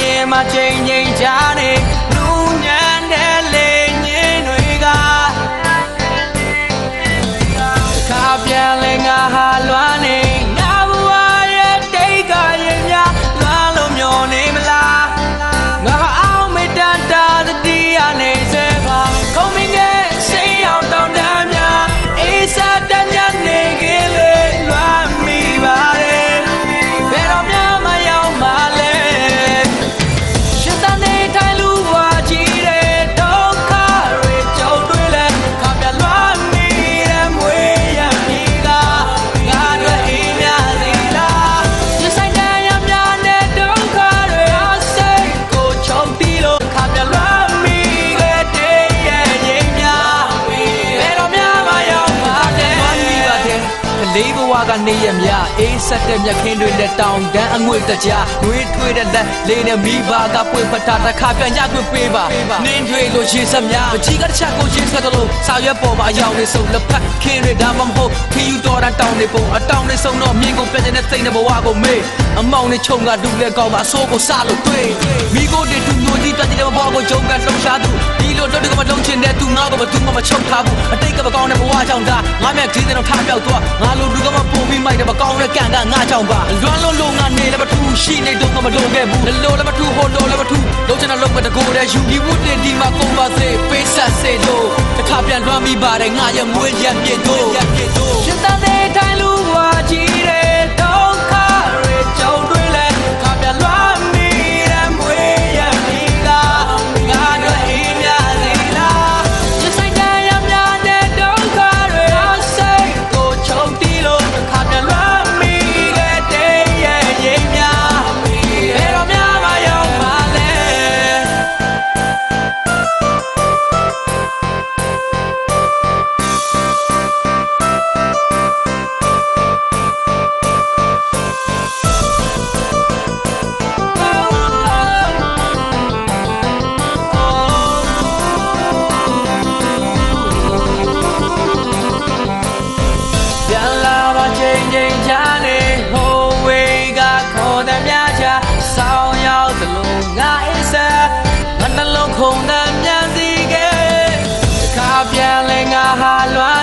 ရင်မချိန်ချိန်ချနေ နေရမြအေးဆက်တဲ့မြက်ခင်းတွေလက်တောင်တန်းအငွေ့တကြားငွေထွေးတဲ့လက်လေးနဲ့မိဘကပွင့်ဖတာတစ်ခါပြန်ရခွင့်ပေးပါနင်းတွေလို့ရှင်းစများအကြီးကတစ်ချက်ကိုရှင်းစကတလို့စာရွက်ပေါ်ပါအယောင်လေးစုံလက်ဖက်ခင်းတွေဒါမှမဟုတ်ခီယူတော်တာတောင်းနေပုံအတောင်းလေးစုံတော့မြင်ကိုပြည့်တဲ့စိတ်နဲ့ဘဝကိုမေးအမောင်နဲ့ချုံကဒူလက်ကောင်းပါအဆိုးကိုစလို့တွေ့မိကိုတွေတူမျိုးကြီးပြည့်တဲ့ဘဝကိုဂျုံကလှုပ်ရှားသူ ဒီလိုတော့ဒီကမလုံးချင်တဲ့သူငါကိုဘသူမှမချုပ်ထားဘူးအတိတ်ကမကောင်းတဲ့ဘဝကြောင့်ဒါငါမြတ်ကြီးတဲ့တော့ထားပြောက်သွားငါလိုလူကမပုံပြီးမိုက်တယ်မကောင်းတဲ့ကံကငါကြောင့်ပါလွမ်းလုံးလုံးငါနေလည်းမထူးရှိနေတော့ကမလိုခဲ့ဘူးလိုလည်းမထူးဟိုလိုလည်းမထူးလုံးချင်တဲ့လုံးမတကိုယ်တဲ့ယူပြီးဝတ်တင်ဒီမှာကုန်ပါစေပေးဆက်စေလို့တစ်ခါပြန်လွမ်းပြီးပါတယ်ငါရဲ့မွေးရပြည့်တို့ရပြည့်တို့ရှင်သန်တဲ့ déjalo